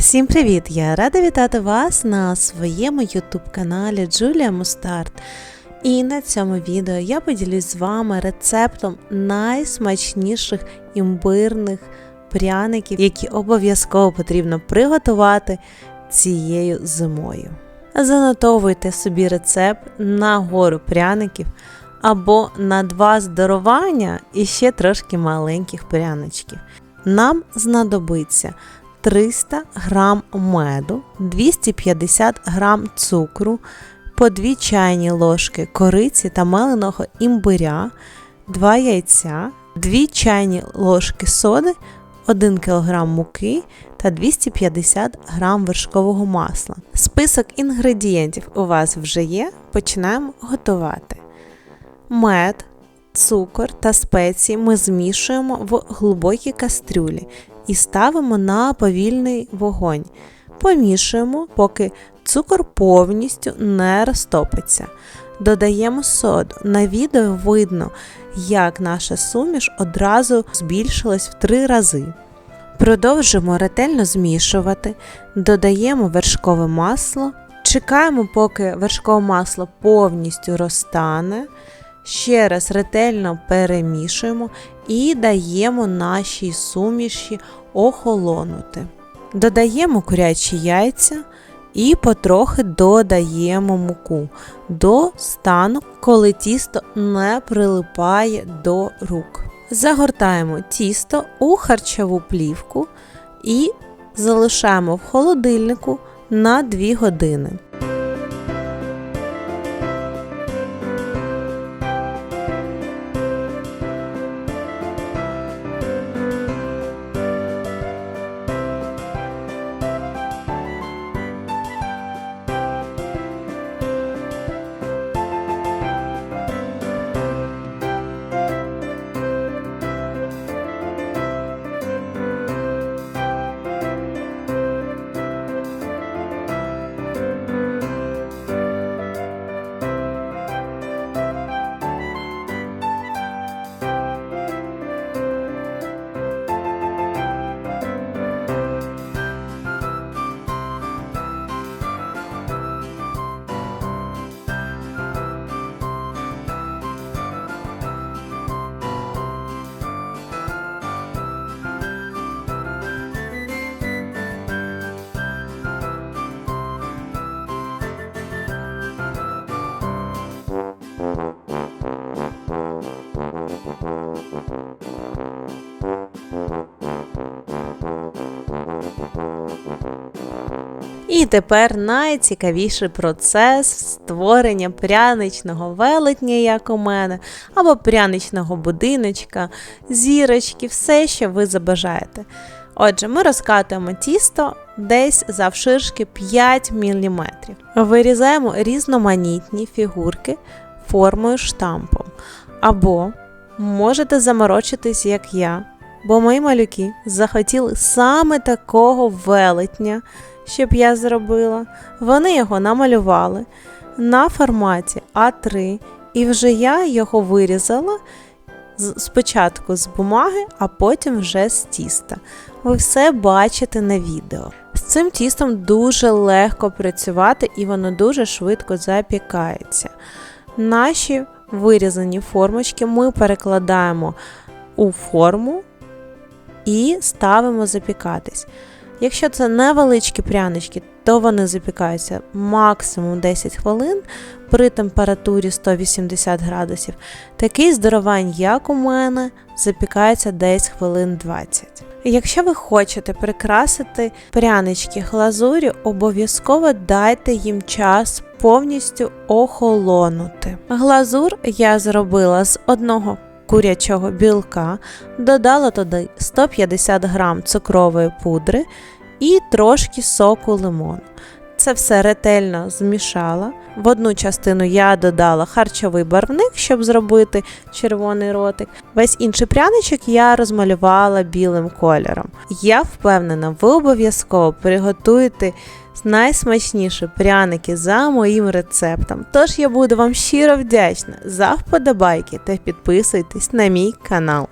Всім привіт! Я рада вітати вас на своєму YouTube каналі Джулія Мустарт. І на цьому відео я поділюсь з вами рецептом найсмачніших імбирних пряників, які обов'язково потрібно приготувати цією зимою. Занотовуйте собі рецепт на гору пряників або на два здорування і ще трошки маленьких пряничків. Нам знадобиться 300 г меду, 250 г цукру, по 2 чайні ложки кориці та меленого імбиря, 2 яйця, 2 чайні ложки соди, 1 кг муки та 250 г вершкового масла. Список інгредієнтів у вас вже є. Починаємо готувати. Мед, цукор та спеції ми змішуємо в глибокій кастрюлі і ставимо на повільний вогонь. Помішуємо, поки цукор повністю не розтопиться. Додаємо соду. На відео видно, як наша суміш одразу збільшилась в три рази. Продовжуємо ретельно змішувати, додаємо вершкове масло, чекаємо, поки вершкове масло повністю розтане. Ще раз ретельно перемішуємо і даємо нашій суміші охолонути. Додаємо курячі яйця і потрохи додаємо муку до стану, коли тісто не прилипає до рук. Загортаємо тісто у харчову плівку і залишаємо в холодильнику на 2 години. І тепер найцікавіший процес створення пряничного велетня, як у мене, або пряничного будиночка, зірочки, все, що ви забажаєте. Отже, ми розкатуємо тісто десь завширшки 5 мм. Вирізаємо різноманітні фігурки формою штампом. Або можете заморочитись, як я, бо мої малюки захотіли саме такого велетня щоб я зробила. Вони його намалювали на форматі А3, і вже я його вирізала спочатку з бумаги, а потім вже з тіста. Ви все бачите на відео. З цим тістом дуже легко працювати і воно дуже швидко запікається. Наші вирізані формочки ми перекладаємо у форму і ставимо запікатись. Якщо це невеличкі прянички, то вони запікаються максимум 10 хвилин при температурі 180 градусів. Такий здоровань, як у мене, запікається десь хвилин 20. Якщо ви хочете прикрасити прянички глазурі, обов'язково дайте їм час повністю охолонути. Глазур я зробила з одного курячого білка, додала туди 150 г цукрової пудри і трошки соку лимону. Це все ретельно змішала. В одну частину я додала харчовий барвник, щоб зробити червоний ротик. Весь інший пряничок я розмалювала білим кольором. Я впевнена, ви обов'язково приготуєте найсмачніші пряники за моїм рецептом. Тож я буду вам щиро вдячна за вподобайки та підписуйтесь на мій канал.